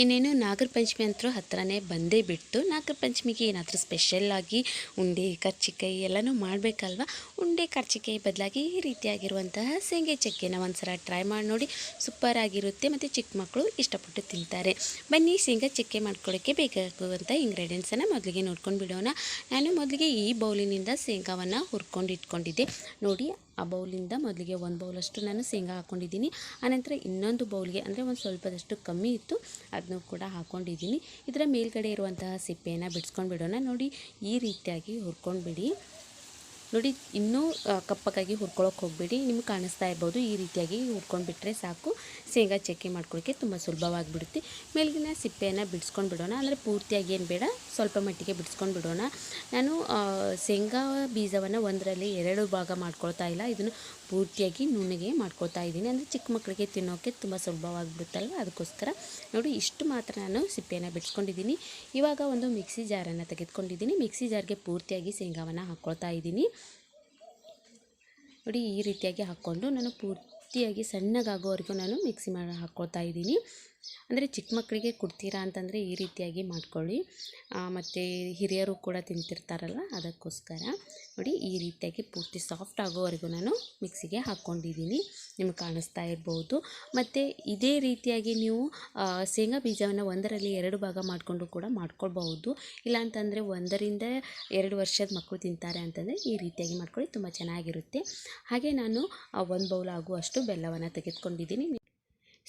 ಇನ್ನೇನು ನಾಗರ ಪಂಚಮಿ ಅಂತೂ ಹತ್ರನೇ ಬಂದೇ ಬಿಟ್ಟು ನಾಗರ ಪಂಚಮಿಗೆ ಏನಾದರೂ ಸ್ಪೆಷಲ್ಲಾಗಿ ಉಂಡೆ, ಕರ್ಚಿಕಾಯಿ ಎಲ್ಲನೂ ಮಾಡಬೇಕಲ್ವ? ಉಂಡೆ, ಕರ್ಚಿಕಾಯಿ ಬದಲಾಗಿ ಈ ರೀತಿಯಾಗಿರುವಂತಹ ಸೇಂಗೆ ಚಕ್ಕೆನ ಒಂದ್ಸಲ ಟ್ರೈ ಮಾಡಿ ನೋಡಿ ಸೂಪರ್ ಆಗಿರುತ್ತೆ ಮತ್ತು ಚಿಕ್ಕ ಮಕ್ಕಳು ಇಷ್ಟಪಟ್ಟು ತಿಂತಾರೆ. ಬನ್ನಿ ಶೇಂಗಾ ಚಕ್ಕೆ ಮಾಡ್ಕೊಳ್ಳೋಕ್ಕೆ ಬೇಕಾಗುವಂಥ ಇಂಗ್ರೀಡಿಯೆಂಟ್ಸನ್ನು ಮೊದಲಿಗೆ ನೋಡ್ಕೊಂಡು ಬಿಡೋಣ. ನಾನು ಮೊದಲಿಗೆ ಈ ಬೌಲಿನಿಂದ ಶೇಂಗಾವನ್ನು ಹುರ್ಕೊಂಡು ಇಟ್ಕೊಂಡಿದ್ದೆ. ನೋಡಿ ಆ ಬೌಲಿಂದ ಮೊದಲಿಗೆ ಒಂದು ಬೌಲಷ್ಟು ನಾನು ಶೇಂಗಾ ಹಾಕ್ಕೊಂಡಿದ್ದೀನಿ. ಆನಂತರ ಇನ್ನೊಂದು ಬೌಲ್ಗೆ ಅಂದರೆ ಒಂದು ಸ್ವಲ್ಪದಷ್ಟು ಕಮ್ಮಿ ಇತ್ತು, ಅದನ್ನು ಕೂಡ ಹಾಕ್ಕೊಂಡಿದ್ದೀನಿ. ಇದರ ಮೇಲ್ಗಡೆ ಇರುವಂತಹ ಸಿಪ್ಪೆಯನ್ನು ಬಿಡಿಸ್ಕೊಂಡು ಬಿಡೋಣ ನೋಡಿ, ಈ ರೀತಿಯಾಗಿ ಹುರ್ಕೊಂಡು ಬಿಡಿ ನೋಡಿ, ಇನ್ನೂ ಕಪ್ಪಕ್ಕಾಗಿ ಹುರ್ಕೊಳ್ಳೋಕೆ ಹೋಗಬೇಡಿ. ನಿಮ್ಗೆ ಕಾಣಿಸ್ತಾ ಇರ್ಬೋದು, ಈ ರೀತಿಯಾಗಿ ಹುರ್ಕೊಂಡು ಬಿಟ್ಟರೆ ಸಾಕು. ಶೇಂಗಾ ಚಕ್ಕೆ ಮಾಡ್ಕೊಳ್ಳೋಕ್ಕೆ ತುಂಬ ಸುಲಭವಾಗಿಬಿಡುತ್ತೆ. ಮೇಲ್ಗಿನ ಸಿಪ್ಪೆಯನ್ನು ಬಿಡಿಸ್ಕೊಂಡು ಬಿಡೋಣ. ಅಂದರೆ ಪೂರ್ತಿಯಾಗಿ ಏನು ಬೇಡ, ಸ್ವಲ್ಪ ಮಟ್ಟಿಗೆ ಬಿಡಿಸ್ಕೊಂಡು ಬಿಡೋಣ. ನಾನು ಶೇಂಗಾ ಬೀಜವನ್ನು ಒಂದರಲ್ಲಿ ಎರಡು ಭಾಗ ಮಾಡ್ಕೊಳ್ತಾ ಇಲ್ಲ. ಇದನ್ನು ಪೂರ್ತಿಯಾಗಿ ನುಣ್ಣಗೆ ಮಾಡ್ಕೊಳ್ತಾ ಇದ್ದೀನಿ. ಅಂದರೆ ಚಿಕ್ಕ ಮಕ್ಕಳಿಗೆ ತಿನ್ನೋಕ್ಕೆ ತುಂಬ ಸುಲಭವಾಗಿಬಿಡುತ್ತಲ್ವ? ಅದಕ್ಕೋಸ್ಕರ ನೋಡಿ, ಇಷ್ಟು ಮಾತ್ರ ನಾನು ಸಿಪ್ಪೆಯನ್ನು ಬಿಡಿಸ್ಕೊಂಡಿದ್ದೀನಿ. ಇವಾಗ ಒಂದು ಮಿಕ್ಸಿ ಜಾರನ್ನು ತೆಗೆದುಕೊಂಡಿದ್ದೀನಿ. ಮಿಕ್ಸಿ ಜಾರ್ಗೆ ಪೂರ್ತಿಯಾಗಿ ಶೇಂಗಾವನ್ನು ಹಾಕ್ಕೊಳ್ತಾ ಇದ್ದೀನಿ. ನೋಡಿ ಈ ರೀತಿಯಾಗಿ ಹಾಕ್ಕೊಂಡು ನಾನು ಪೂರ್ತಿಯಾಗಿ ಸಣ್ಣಗಾಗೋವರೆಗೂ ನಾನು ಮಿಕ್ಸಿ ಮಾಡಿ ಹಾಕ್ಕೊಳ್ತಾ ಇದ್ದೀನಿ. ಅಂದರೆ ಚಿಕ್ಕ ಮಕ್ಕಳಿಗೆ ಕೊಡ್ತೀರಾ ಅಂತಂದರೆ ಈ ರೀತಿಯಾಗಿ ಮಾಡ್ಕೊಳ್ಳಿ. ಮತ್ತು ಹಿರಿಯರು ಕೂಡ ತಿಂತಿರ್ತಾರಲ್ಲ, ಅದಕ್ಕೋಸ್ಕರ. ನೋಡಿ, ಈ ರೀತಿಯಾಗಿ ಪೂರ್ತಿ ಸಾಫ್ಟ್ ಆಗೋವರೆಗೂ ನಾನು ಮಿಕ್ಸಿಗೆ ಹಾಕ್ಕೊಂಡಿದ್ದೀನಿ. ನಿಮ್ಗೆ ಕಾಣಿಸ್ತಾ ಇರ್ಬೋದು. ಮತ್ತು ಇದೇ ರೀತಿಯಾಗಿ ನೀವು ಶೇಂಗಾ ಬೀಜವನ್ನು ಒಂದರಲ್ಲಿ ಎರಡು ಭಾಗ ಮಾಡಿಕೊಂಡು ಕೂಡ ಮಾಡ್ಕೊಳ್ಬಹುದು. ಇಲ್ಲಾಂತಂದರೆ ಒಂದರಿಂದ ಎರಡು ವರ್ಷದ ಮಕ್ಕಳು ತಿಂತಾರೆ ಅಂತಂದರೆ ಈ ರೀತಿಯಾಗಿ ಮಾಡ್ಕೊಳ್ಳಿ, ತುಂಬ ಚೆನ್ನಾಗಿರುತ್ತೆ. ಹಾಗೆ ನಾನು ಒಂದು ಬೌಲ್ ಆಗುವಷ್ಟು ಬೆಲ್ಲವನ್ನು ತೆಗೆದುಕೊಂಡಿದ್ದೀನಿ.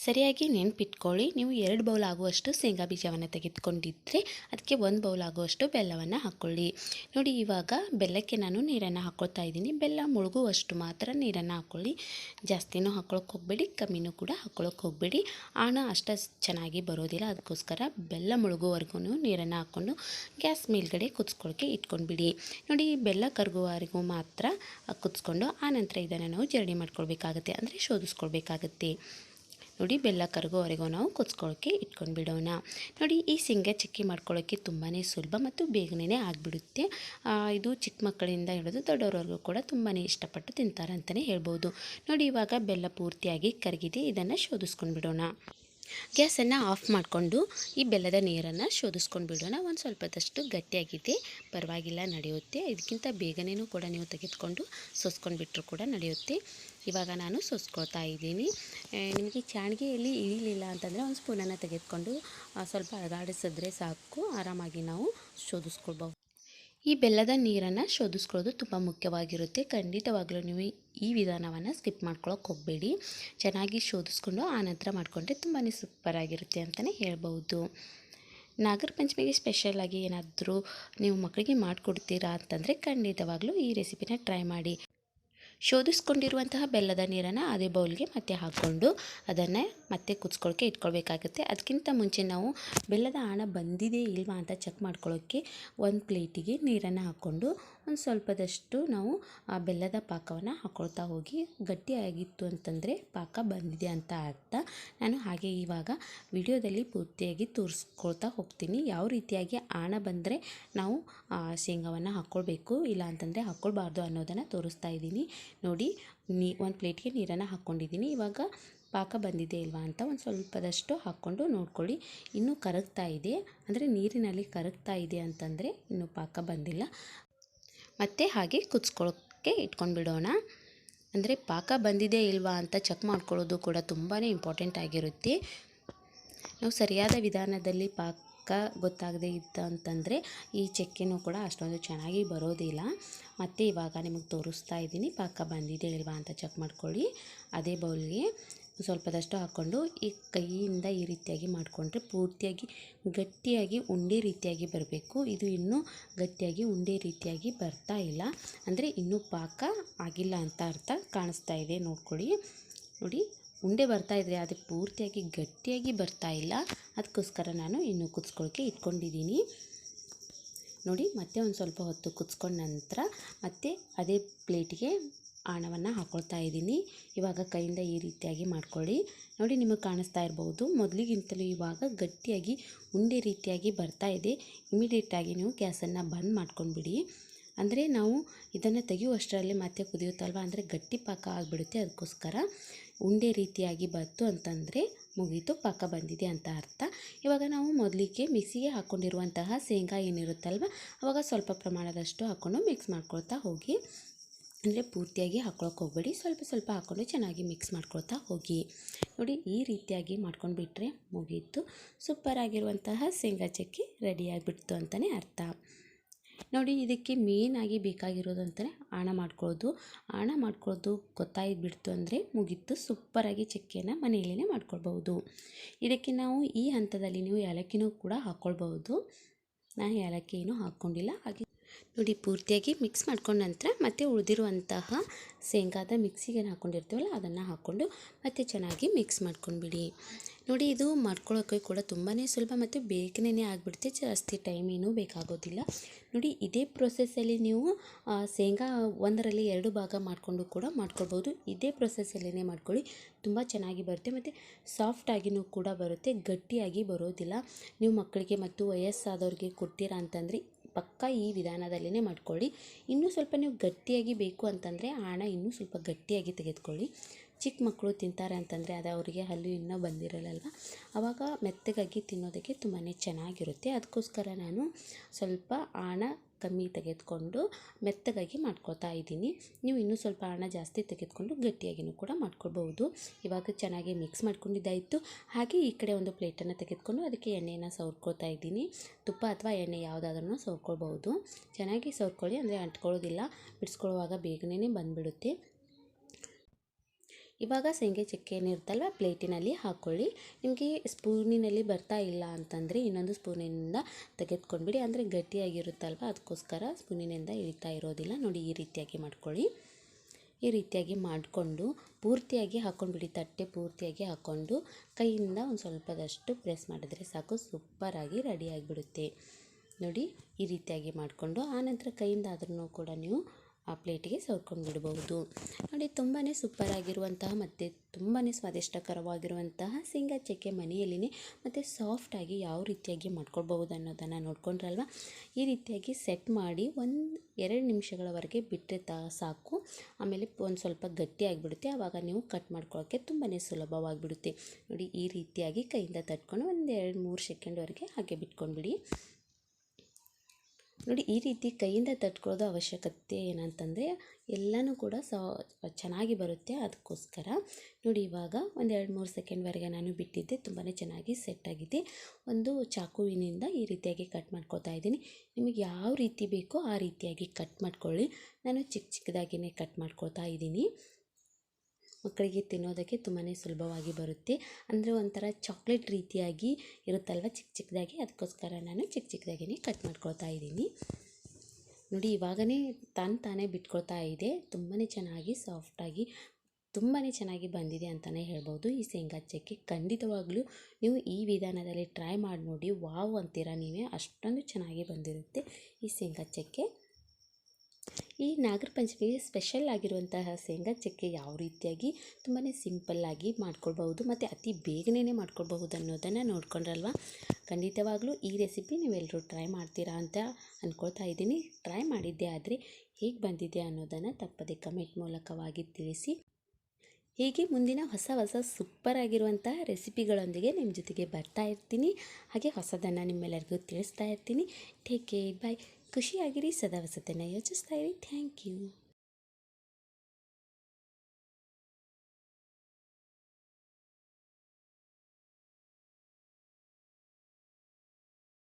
ಸರಿಯಾಗಿ ನೆನ್ಪಿಟ್ಕೊಳ್ಳಿ. ನೀವು ಎರಡು ಬೌಲ್ ಆಗುವಷ್ಟು ಶೇಂಗಾ ಬೀಜವನ್ನು ತೆಗೆದುಕೊಂಡಿದ್ದರೆ ಅದಕ್ಕೆ ಒಂದು ಬೌಲ್ ಆಗುವಷ್ಟು ಬೆಲ್ಲವನ್ನು ಹಾಕ್ಕೊಳ್ಳಿ ನೋಡಿ, ಇವಾಗ ಬೆಲ್ಲಕ್ಕೆ ನಾನು ನೀರನ್ನು ಹಾಕ್ಕೊಳ್ತಾ ಇದ್ದೀನಿ. ಬೆಲ್ಲ ಮುಳುಗುವಷ್ಟು ಮಾತ್ರ ನೀರನ್ನು ಹಾಕ್ಕೊಳ್ಳಿ ಜಾಸ್ತಿನೂ ಹಾಕ್ಕೊಳಕ್ಕೆ ಹೋಗಬೇಡಿ, ಕಮ್ಮಿನೂ ಕೂಡ ಹಾಕ್ಕೊಳಕ್ಕೆ ಹೋಗಬೇಡಿ. ಆಣ ಅಷ್ಟು ಚೆನ್ನಾಗಿ ಬರೋದಿಲ್ಲ. ಅದಕ್ಕೋಸ್ಕರ ಬೆಲ್ಲ ಮುಳುಗುವವರೆಗೂ ನೀರನ್ನು ಹಾಕ್ಕೊಂಡು ಗ್ಯಾಸ್ ಮೇಲ್ಗಡೆ ಕುದಿಸ್ಕೊಳಕ್ಕೆ ಇಟ್ಕೊಂಡ್ಬಿಡಿ. ನೋಡಿ, ಬೆಲ್ಲ ಕರಗುವವರೆಗೂ ಮಾತ್ರ ಕುದಿಸ್ಕೊಂಡು ಆನಂತರ ಇದನ್ನು ನಾವು ಜರಡಿ ಮಾಡ್ಕೊಳ್ಬೇಕಾಗತ್ತೆ. ಅಂದರೆ ಶೋಧಿಸ್ಕೊಳ್ಬೇಕಾಗತ್ತೆ. ನೋಡಿ ಬೆಲ್ಲ ಕರಗೋವರೆಗೂ ನಾವು ಕುದಿಸ್ಕೊಳ್ಳೋಕ್ಕೆ ಇಟ್ಕೊಂಡು ಬಿಡೋಣ. ನೋಡಿ ಈ ಶೇಂಗಾ ಚಕ್ಕಿ ಮಾಡ್ಕೊಳ್ಳೋಕ್ಕೆ ತುಂಬಾ ಸುಲಭ ಮತ್ತು ಬೇಗನೆ ಆಗಿಬಿಡುತ್ತೆ. ಇದು ಚಿಕ್ಕ ಮಕ್ಕಳಿಂದ ಹಿಡಿದು ದೊಡ್ಡವರವರೆಗೂ ಕೂಡ ತುಂಬಾ ಇಷ್ಟಪಟ್ಟು ತಿಂತಾರೆ ಅಂತಲೇ ಹೇಳ್ಬೋದು. ನೋಡಿ ಇವಾಗ ಬೆಲ್ಲ ಪೂರ್ತಿಯಾಗಿ ಕರಗಿದೆ. ಇದನ್ನು ಶೋಧಿಸ್ಕೊಂಡು ಬಿಡೋಣ. ಗ್ಯಾಸನ್ನು ಆಫ್ ಮಾಡಿಕೊಂಡು ಈ ಬೆಲ್ಲದ ನೀರನ್ನು ಶೋಧಿಸ್ಕೊಂಡು ಬಿಡೋಣ. ಒಂದು ಸ್ವಲ್ಪದಷ್ಟು ಗಟ್ಟಿಯಾಗಿದೆ. ಪರವಾಗಿಲ್ಲ, ನಡೆಯುತ್ತೆ. ಇದಕ್ಕಿಂತ ಬೇಗನೆಯೂ ಕೂಡ ನೀವು ತೆಗೆದುಕೊಂಡು ಸೋಸ್ಕೊಂಡು ಬಿಟ್ಟರು ಕೂಡ ನಡೆಯುತ್ತೆ. ಇವಾಗ ನಾನು ಸೋಸ್ಕೊಳ್ತಾ ಇದ್ದೀನಿ. ನಿಮಗೆ ಚಾಣಿಗೆಯಲ್ಲಿ ಇಳಿಲಿಲ್ಲ ಅಂತಂದರೆ ಒಂದು ಸ್ಪೂನನ್ನು ತೆಗೆದುಕೊಂಡು ಸ್ವಲ್ಪ ಅಳಗಾಡಿಸಿದ್ರೆ ಸಾಕು. ಆರಾಮಾಗಿ ನಾವು ಶೋಧಿಸ್ಕೊಳ್ಬಹುದು. ಈ ಬೆಲ್ಲದ ನೀರನ್ನು ಶೋಧಿಸ್ಕೊಳ್ಳೋದು ತುಂಬ ಮುಖ್ಯವಾಗಿರುತ್ತೆ. ಖಂಡಿತವಾಗ್ಲೂ ನೀವು ಈ ವಿಧಾನವನ್ನು ಸ್ಕಿಪ್ ಮಾಡ್ಕೊಳ್ಳೋಕೆ ಹೋಗಬೇಡಿ. ಚೆನ್ನಾಗಿ ಶೋಧಿಸ್ಕೊಂಡು ಆನಂತರ ಮಾಡಿಕೊಂಡ್ರೆ ತುಂಬಾ ಸೂಪರಾಗಿರುತ್ತೆ ಅಂತಲೇ ಹೇಳ್ಬೋದು ನಾಗರ ಪಂಚಮಿಗೆ ಸ್ಪೆಷಲಾಗಿ ಏನಾದರೂ ನೀವು ಮಕ್ಕಳಿಗೆ ಮಾಡಿಕೊಡ್ತೀರಾ ಅಂತಂದರೆ ಖಂಡಿತವಾಗ್ಲೂ ಈ ರೆಸಿಪಿನ ಟ್ರೈ ಮಾಡಿ. ಶೋಧಿಸ್ಕೊಂಡಿರುವಂತಹ ಬೆಲ್ಲದ ನೀರನ್ನು ಅದೇ ಬೌಲ್ಗೆ ಮತ್ತೆ ಹಾಕ್ಕೊಂಡು ಅದನ್ನು ಮತ್ತೆ ಕುದಿಸ್ಕೊಳ್ಳೋಕೆ ಇಟ್ಕೊಳ್ಬೇಕಾಗುತ್ತೆ. ಅದಕ್ಕಿಂತ ಮುಂಚೆ ನಾವು ಬೆಲ್ಲದ ಆಣ ಬಂದಿದೆ ಇಲ್ವಾ ಅಂತ ಚೆಕ್ ಮಾಡ್ಕೊಳ್ಳೋಕ್ಕೆ ಒಂದು ಪ್ಲೇಟಿಗೆ ನೀರನ್ನು ಹಾಕ್ಕೊಂಡು ಒಂದು ಸ್ವಲ್ಪದಷ್ಟು ನಾವು ಆ ಬೆಲ್ಲದ ಪಾಕವನ್ನು ಹಾಕ್ಕೊಳ್ತಾ ಹೋಗಿ ಗಟ್ಟಿಯಾಗಿತ್ತು ಅಂತಂದರೆ ಪಾಕ ಬಂದಿದೆ ಅಂತ ಅರ್ಥ. ನಾನು ಹಾಗೆ ಇವಾಗ ವಿಡಿಯೋದಲ್ಲಿ ಪೂರ್ತಿಯಾಗಿ ತೋರಿಸ್ಕೊಳ್ತಾ ಹೋಗ್ತೀನಿ. ಯಾವ ರೀತಿಯಾಗಿ ಆಣ ಬಂದರೆ ನಾವು ಶೇಂಗಾವನ್ನು ಹಾಕ್ಕೊಳ್ಬೇಕು ಇಲ್ಲ ಅಂತಂದರೆ ಹಾಕ್ಕೊಳ್ಬಾರ್ದು ಅನ್ನೋದನ್ನು ತೋರಿಸ್ತಾ ಇದ್ದೀನಿ. ನೋಡಿ, ನೀ, ಒಂದು ಪ್ಲೇಟ್ಗೆ ನೀರನ್ನು ಹಾಕ್ಕೊಂಡಿದ್ದೀನಿ ಇವಾಗ ಪಾಕ ಬಂದಿದೆ ಇಲ್ವಾ ಅಂತ ಒಂದು ಸ್ವಲ್ಪದಷ್ಟು ಹಾಕ್ಕೊಂಡು ನೋಡ್ಕೊಳ್ಳಿ. ಇನ್ನೂ ಕರಗ್ತಾ ಇದೆ. ಅಂದರೆ ನೀರಿನಲ್ಲಿ ಕರಗ್ತಾ ಇದೆ ಅಂತಂದರೆ ಇನ್ನೂ ಪಾಕ ಬಂದಿಲ್ಲ. ಮತ್ತು ಹಾಗೆ ಕುದಿಸ್ಕೊಳ್ಳೋಕ್ಕೆ ಇಟ್ಕೊಂಡು ಬಿಡೋಣ ಅಂದರೆ ಪಾಕ ಬಂದಿದೆ ಇಲ್ವಾ ಅಂತ ಚೆಕ್ ಮಾಡ್ಕೊಳ್ಳೋದು ಕೂಡ ತುಂಬಾ ಇಂಪಾರ್ಟೆಂಟ್ ಆಗಿರುತ್ತೆ. ನಾವು ಸರಿಯಾದ ವಿಧಾನದಲ್ಲಿ ಪಾಕ ಗೊತ್ತಾಗದೇ ಇತ್ತು ಅಂತಂದರೆ ಈ ಚಕ್ಕೆನೂ ಕೂಡ ಅಷ್ಟೊಂದು ಚೆನ್ನಾಗಿ ಬರೋದಿಲ್ಲ. ಮತ್ತು ಇವಾಗ ನಿಮಗೆ ತೋರಿಸ್ತಾ ಇದ್ದೀನಿ ಪಾಕ ಬಂದಿದೆ ಇಲ್ವಾ ಅಂತ ಚೆಕ್ ಮಾಡ್ಕೊಳ್ಳಿ. ಅದೇ ಬೌಲ್ಗೆ ಸ್ವಲ್ಪದಷ್ಟು ಹಾಕ್ಕೊಂಡು ಈ ಕೈಯಿಂದ ಈ ರೀತಿಯಾಗಿ ಮಾಡಿಕೊಂಡ್ರೆ ಪೂರ್ತಿಯಾಗಿ ಗಟ್ಟಿಯಾಗಿ ಉಂಡೆ ರೀತಿಯಾಗಿ ಬರಬೇಕು. ಇದು ಇನ್ನೂ ಗಟ್ಟಿಯಾಗಿ ಉಂಡೆ ರೀತಿಯಾಗಿ ಬರ್ತಾ ಇಲ್ಲ. ಅಂದರೆ ಇನ್ನೂ ಪಾಕ ಆಗಿಲ್ಲ ಅಂತ ಅರ್ಥ ಕಾಣಿಸ್ತಾ ಇದೆ. ನೋಡ್ಕೊಳ್ಳಿ. ನೋಡಿ, ಉಂಡೆ ಬರ್ತಾ ಇದ್ರೆ ಅದು ಪೂರ್ತಿಯಾಗಿ ಗಟ್ಟಿಯಾಗಿ ಬರ್ತಾ ಇಲ್ಲ. ಅದಕ್ಕೋಸ್ಕರ ನಾನು ಇನ್ನೂ ಕುದಿಸ್ಕೊಳ್ಳೋಕ್ಕೆ ಇಟ್ಕೊಂಡಿದ್ದೀನಿ. ನೋಡಿ, ಮತ್ತೆ ಒಂದು ಸ್ವಲ್ಪ ಹೊತ್ತು ಕುದಿಸ್ಕೊಂಡ ನಂತರ ಮತ್ತೆ ಅದೇ ಪ್ಲೇಟಿಗೆ ಆಣವನ್ನು ಹಾಕ್ಕೊಳ್ತಾ ಇದ್ದೀನಿ. ಇವಾಗ ಕೈಯಿಂದ ಈ ರೀತಿಯಾಗಿ ಮಾಡ್ಕೊಳ್ಳಿ. ನೋಡಿ ನಿಮಗೆ ಕಾಣಿಸ್ತಾ ಇರ್ಬೋದು. ಮೊದಲಿಗಿಂತಲೂ ಇವಾಗ ಗಟ್ಟಿಯಾಗಿ ಉಂಡೆ ರೀತಿಯಾಗಿ ಬರ್ತಾ ಇದೆ. ಇಮಿಡಿಯೇಟಾಗಿ ನೀವು ಗ್ಯಾಸನ್ನು ಬಂದ್ ಮಾಡ್ಕೊಂಡ್ಬಿಡಿ. ಅಂದರೆ ನಾವು ಇದನ್ನು ತೆಗೆಯುವಷ್ಟರಲ್ಲಿ ಮತ್ತೆ ಕುದಿಯುತ್ತಲ್ವ? ಅಂದರೆ ಗಟ್ಟಿ ಪಾಕ ಆಗಿಬಿಡುತ್ತೆ ಅದಕ್ಕೋಸ್ಕರ. ಉಂಡೆ ರೀತಿಯಾಗಿ ಬಂತು ಅಂತಂದರೆ ಮುಗೀತು. ಪಾಕ ಬಂದಿದೆ ಅಂತ ಅರ್ಥ. ಇವಾಗ ನಾವು ಮೊದಲಿಗೆ ಮಿಕ್ಸಿಗೆ ಹಾಕ್ಕೊಂಡಿರುವಂತಹ ಶೇಂಗಾ ಏನಿರುತ್ತಲ್ವ? ಅವಾಗ ಸ್ವಲ್ಪ ಪ್ರಮಾಣದಷ್ಟು ಹಾಕ್ಕೊಂಡು ಮಿಕ್ಸ್ ಮಾಡ್ಕೊಳ್ತಾ ಹೋಗಿ. ಅಂದರೆ ಪೂರ್ತಿಯಾಗಿ ಹಾಕ್ಕೊಳಕ್ಕೆ ಹೋಗಬೇಡಿ. ಸ್ವಲ್ಪ ಸ್ವಲ್ಪ ಹಾಕ್ಕೊಂಡು ಚೆನ್ನಾಗಿ ಮಿಕ್ಸ್ ಮಾಡ್ಕೊಳ್ತಾ ಹೋಗಿ. ನೋಡಿ, ಈ ರೀತಿಯಾಗಿ ಮಾಡ್ಕೊಂಡು ಬಿಟ್ಟರೆ ಮುಗೀತು. ಸೂಪರ್ ಆಗಿರುವಂತಹ ಶೇಂಗಾ ಚಕ್ಕಿ ರೆಡಿಯಾಗಿಬಿಡ್ತು ಅಂತಲೇ ಅರ್ಥ. ನೋಡಿ, ಇದಕ್ಕೆ ಮೇಯ್ನಾಗಿ ಬೇಕಾಗಿರೋದು ಅಂತಲೇ ಆಣ ಮಾಡ್ಕೊಳ್ಳೋದು ಆಣ ಮಾಡ್ಕೊಳ್ಳೋದು ಗೊತ್ತಾಗಿಬಿಡ್ತು ಅಂದರೆ ಮುಗೀತು. ಸೂಪರಾಗಿ ಚಕ್ಕಿಯನ್ನು ಮನೆಯಲ್ಲೇ ಮಾಡ್ಕೊಳ್ಬೋದು ಇದಕ್ಕೆ ನಾವು ಈ ಹಂತದಲ್ಲಿ ನೀವು ಏಲಕ್ಕಿನೂ ಕೂಡ ಹಾಕ್ಕೊಳ್ಬಹುದು ನಾನು ಏಲಕ್ಕಿ ಏನೂ ಹಾಕ್ಕೊಂಡಿಲ್ಲ ಹಾಗೆ ನೋಡಿ, ಪೂರ್ತಿಯಾಗಿ ಮಿಕ್ಸ್ ಮಾಡ್ಕೊಂಡ ನಂತರ ಮತ್ತೆ ಉಳಿದಿರುವಂತಹ ಶೇಂಗಾದ ಮಿಕ್ಸಿಗೆ ಏನು ಹಾಕ್ಕೊಂಡಿರ್ತೀವಲ್ಲ ಅದನ್ನು ಹಾಕ್ಕೊಂಡು ಮತ್ತೆ ಚೆನ್ನಾಗಿ ಮಿಕ್ಸ್ ಮಾಡ್ಕೊಂಡ್ಬಿಡಿ. ನೋಡಿ, ಇದು ಮಾಡ್ಕೊಳ್ಳೋಕ್ಕೆ ಕೂಡ ತುಂಬಾ ಸುಲಭ ಮತ್ತು ಬೇಗನೆ ಆಗಿಬಿಡುತ್ತೆ. ಜಾಸ್ತಿ ಟೈಮ್ ಏನೂ ಬೇಕಾಗೋದಿಲ್ಲ. ನೋಡಿ, ಇದೇ ಪ್ರೊಸೆಸ್ಸಲ್ಲಿ ನೀವು ಶೇಂಗಾ ಒಂದರಲ್ಲಿ ಎರಡು ಭಾಗ ಮಾಡಿಕೊಂಡು ಕೂಡ ಮಾಡ್ಕೊಳ್ಬೋದು. ಇದೇ ಪ್ರೊಸೆಸ್ಸಲ್ಲೇ ಮಾಡ್ಕೊಳ್ಳಿ. ತುಂಬ ಚೆನ್ನಾಗಿ ಬರುತ್ತೆ ಮತ್ತು ಸಾಫ್ಟಾಗಿಯೂ ಕೂಡ ಬರುತ್ತೆ, ಗಟ್ಟಿಯಾಗಿ ಬರೋದಿಲ್ಲ. ನೀವು ಮಕ್ಕಳಿಗೆ ಮತ್ತು ವಯಸ್ಸಾದವ್ರಿಗೆ ಕೊಡ್ತೀರಾ ಅಂತಂದರೆ ಪಕ್ಕ ಈ ವಿಧಾನದಲ್ಲೇ ಮಾಡ್ಕೊಳ್ಳಿ. ಇನ್ನೂ ಸ್ವಲ್ಪ ನೀವು ಗಟ್ಟಿಯಾಗಿ ಬೇಕು ಅಂತಂದರೆ ಆಣ ಇನ್ನೂ ಸ್ವಲ್ಪ ಗಟ್ಟಿಯಾಗಿ ತೆಗೆದುಕೊಳ್ಳಿ. ಚಿಕ್ಕ ಮಕ್ಕಳು ತಿಂತಾರೆ ಅಂತಂದರೆ ಅದು ಅವರಿಗೆ ಹಲ್ಲು ಇನ್ನೂ ಬಂದಿರಲ್ಲಲ್ವ ಆವಾಗ ಮೆತ್ತಗಾಗಿ ತಿನ್ನೋದಕ್ಕೆ ತುಂಬಾ ಚೆನ್ನಾಗಿರುತ್ತೆ. ಅದಕ್ಕೋಸ್ಕರ ನಾನು ಸ್ವಲ್ಪ ಆಣ ಕಮ್ಮಿ ತೆಗೆದುಕೊಂಡು ಮೆತ್ತಗಾಗಿ ಮಾಡ್ಕೊಳ್ತಾ ಇದ್ದೀನಿ. ನೀವು ಇನ್ನೂ ಸ್ವಲ್ಪ ಹಣ ಜಾಸ್ತಿ ತೆಗೆದುಕೊಂಡು ಗಟ್ಟಿಯಾಗಿಯೂ ಕೂಡ ಮಾಡ್ಕೊಳ್ಬಹುದು. ಇವಾಗ ಚೆನ್ನಾಗಿ ಮಿಕ್ಸ್ ಮಾಡ್ಕೊಂಡಿದ್ದಾಯಿತು. ಹಾಗೆ ಈ ಕಡೆ ಒಂದು ಪ್ಲೇಟನ್ನು ತೆಗೆದುಕೊಂಡು ಅದಕ್ಕೆ ಎಣ್ಣೆಯನ್ನು ಸವರ್ಕೊಳ್ತಾ ಇದ್ದೀನಿ. ತುಪ್ಪ ಅಥವಾ ಎಣ್ಣೆ ಯಾವುದಾದ್ರೂ ಸವರ್ಕೊಳ್ಬಹುದು. ಚೆನ್ನಾಗಿ ಸವರ್ಕೊಳ್ಳಿ, ಅಂದರೆ ಅಂಟ್ಕೊಳ್ಳೋದಿಲ್ಲ. ಬಿಡಿಸ್ಕೊಳ್ಳುವಾಗ ಬೇಗನೆ ಬಂದುಬಿಡುತ್ತೆ. ಇವಾಗ ಶೇಂಗೆ ಚಕ್ಕೆ ಏನಿರುತ್ತಲ್ವ ಪ್ಲೇಟಿನಲ್ಲಿ ಹಾಕ್ಕೊಳ್ಳಿ ನಿಮಗೆ ಸ್ಪೂನಿನಲ್ಲಿ ಬರ್ತಾ ಇಲ್ಲ ಅಂತಂದರೆ ಇನ್ನೊಂದು ಸ್ಪೂನಿನಿಂದ ತೆಗೆದುಕೊಂಡ್ಬಿಡಿ. ಅಂದರೆ ಗಟ್ಟಿಯಾಗಿರುತ್ತಲ್ವ? ಅದಕ್ಕೋಸ್ಕರ ಸ್ಪೂನಿನಿಂದ ಇಳಿತಾ ಇರೋದಿಲ್ಲ. ನೋಡಿ, ಈ ರೀತಿಯಾಗಿ ಮಾಡ್ಕೊಳ್ಳಿ. ಈ ರೀತಿಯಾಗಿ ಮಾಡಿಕೊಂಡು ಪೂರ್ತಿಯಾಗಿ ಹಾಕ್ಕೊಂಡ್ಬಿಡಿ ತಟ್ಟೆ ಪೂರ್ತಿಯಾಗಿ ಹಾಕ್ಕೊಂಡು ಕೈಯಿಂದ ಒಂದು ಸ್ವಲ್ಪದಷ್ಟು ಪ್ರೆಸ್ ಮಾಡಿದ್ರೆ ಸಾಕು. ಸೂಪರಾಗಿ ರೆಡಿಯಾಗಿಬಿಡುತ್ತೆ ನೋಡಿ, ಈ ರೀತಿಯಾಗಿ ಮಾಡಿಕೊಂಡು ಆನಂತರ ಕೈಯಿಂದ ಆದ್ರೂ ಕೂಡ ನೀವು ಆ ಪ್ಲೇಟಿಗೆ ಸವರ್ಕೊಂಡು ಬಿಡಬಹುದು. ನೋಡಿ ತುಂಬಾ ಸೂಪರಾಗಿರುವಂತಹ ಮತ್ತು ತುಂಬಾ ಸ್ವಾದಿಷ್ಟಕರವಾಗಿರುವಂತಹ ಶೇಂಗಾ ಚಕ್ಕೆ ಮನೆಯಲ್ಲಿನೇ ಮತ್ತು ಸಾಫ್ಟಾಗಿ ಯಾವ ರೀತಿಯಾಗಿ ಮಾಡ್ಕೊಳ್ಬಹುದು ಅನ್ನೋದನ್ನು ನೋಡ್ಕೊಂಡ್ರಲ್ವ? ಈ ರೀತಿಯಾಗಿ ಸೆಟ್ ಮಾಡಿ ಒಂದು ಎರಡು ನಿಮಿಷಗಳವರೆಗೆ ಬಿಟ್ಟರೆ ತ ಸಾಕು. ಆಮೇಲೆ ಒಂದು ಸ್ವಲ್ಪ ಗಟ್ಟಿ ಆಗಿಬಿಡುತ್ತೆ. ಆವಾಗ ನೀವು ಕಟ್ ಮಾಡ್ಕೊಳ್ಳೋಕ್ಕೆ ತುಂಬಾ ಸುಲಭವಾಗಿಬಿಡುತ್ತೆ. ನೋಡಿ, ಈ ರೀತಿಯಾಗಿ ಕೈಯಿಂದ ತಟ್ಕೊಂಡು ಒಂದು ಎರಡು ಮೂರು ಸೆಕೆಂಡ್ವರೆಗೆ ಹಾಗೆ ಬಿಟ್ಕೊಂಡ್ಬಿಡಿ. ನೋಡಿ, ಈ ರೀತಿ ಕೈಯಿಂದ ತಟ್ಕೊಳ್ಳೋದು ಅವಶ್ಯಕತೆ ಏನಂತಂದರೆ, ಎಲ್ಲನೂ ಕೂಡ ಸಾ, ಚೆನ್ನಾಗಿ ಬರುತ್ತೆ ಅದಕ್ಕೋಸ್ಕರ. ನೋಡಿ, ಇವಾಗ ಒಂದು ಎರಡು ಮೂರು ಸೆಕೆಂಡ್ವರೆಗೆ ನಾನು ಬಿಟ್ಟಿದ್ದೆ ತುಂಬಾ ಚೆನ್ನಾಗಿ ಸೆಟ್ ಆಗಿದೆ. ಒಂದು ಚಾಕುವಿನಿಂದ ಈ ರೀತಿಯಾಗಿ ಕಟ್ ಮಾಡ್ಕೊತಾ ಇದ್ದೀನಿ. ನಿಮಗೆ ಯಾವ ರೀತಿ ಬೇಕೋ ಆ ರೀತಿಯಾಗಿ ಕಟ್ ಮಾಡ್ಕೊಳ್ಳಿ. ನಾನು ಚಿಕ್ಕ ಚಿಕ್ಕದಾಗಿಯೇ ಕಟ್ ಮಾಡ್ಕೊತಾ ಇದ್ದೀನಿ. ಮಕ್ಕಳಿಗೆ ತಿನ್ನೋದಕ್ಕೆ ತುಂಬಾ ಸುಲಭವಾಗಿ ಬರುತ್ತೆ. ಅಂದರೆ ಒಂಥರ ಚಾಕ್ಲೇಟ್ ರೀತಿಯಾಗಿ ಇರುತ್ತಲ್ವ ಚಿಕ್ಕ ಚಿಕ್ಕದಾಗಿ ಅದಕ್ಕೋಸ್ಕರ ನಾನು ಚಿಕ್ಕ ಚಿಕ್ಕದಾಗಿಯೇ ಕಟ್ ಮಾಡ್ಕೊಳ್ತಾ ಇದ್ದೀನಿ. ನೋಡಿ, ಇವಾಗನೇ ತಾನು ತಾನೇ ಬಿಟ್ಕೊಳ್ತಾ ಇದೆ. ತುಂಬಾ ಚೆನ್ನಾಗಿ ಸಾಫ್ಟಾಗಿ ತುಂಬಾ ಚೆನ್ನಾಗಿ ಬಂದಿದೆ ಅಂತಲೇ ಹೇಳ್ಬೋದು. ಈ ಶೇಂಗಾ ಚಕ್ಕೆ ಖಂಡಿತವಾಗ್ಲೂ ನೀವು ಈ ವಿಧಾನದಲ್ಲಿ ಟ್ರೈ ಮಾಡಿ ನೋಡಿ ವಾವ್ ಅಂತೀರಾ ನೀವೇ? ಅಷ್ಟೊಂದು ಚೆನ್ನಾಗಿ ಬಂದಿರುತ್ತೆ ಈ ಶೇಂಗಾ ಚಕ್ಕೆ ಈ ನಾಗರ ಪಂಚಮಿಗೆ ಸ್ಪೆಷಲ್ ಆಗಿರುವಂತಹ ಶೇಂಗಾ ಚಕ್ಕೆ ಯಾವ ರೀತಿಯಾಗಿ ತುಂಬಾ ಸಿಂಪಲ್ಲಾಗಿ ಮಾಡ್ಕೊಳ್ಬಹುದು ಮತ್ತು ಅತಿ ಬೇಗನೆ ಮಾಡ್ಕೊಳ್ಬಹುದು ಅನ್ನೋದನ್ನು ನೋಡ್ಕೊಂಡ್ರಲ್ವ? ಖಂಡಿತವಾಗ್ಲೂ ಈ ರೆಸಿಪಿ ನೀವೆಲ್ಲರೂ ಟ್ರೈ ಮಾಡ್ತೀರಾ ಅಂತ ಅಂದ್ಕೊಳ್ತಾ ಇದ್ದೀನಿ. ಟ್ರೈ ಮಾಡಿದ್ದೆ ಆದರೆ ಹೇಗೆ ಬಂದಿದೆ ಅನ್ನೋದನ್ನು ತಪ್ಪದೆ ಕಮೆಂಟ್ ಮೂಲಕವಾಗಿ ತಿಳಿಸಿ. ಹೀಗೆ ಮುಂದಿನ ಹೊಸ ಹೊಸ ಸೂಪರ್ ಆಗಿರುವಂತಹ ರೆಸಿಪಿಗಳೊಂದಿಗೆ ನಿಮ್ಮ ಜೊತೆಗೆ ಬರ್ತಾ ಇರ್ತೀನಿ. ಹಾಗೆ ಹೊಸದನ್ನು ನಿಮ್ಮೆಲ್ಲರಿಗೂ ತಿಳಿಸ್ತಾ ಇರ್ತೀನಿ. ಟೇಕ್ ಕೇರ್ ಬಾಯ್ ಖುಷಿಯಾಗಿರಿ ಸದಾ ಹೊಸತನ್ನು ಯೋಚಿಸ್ತಾ ಇರಿ. Thank you.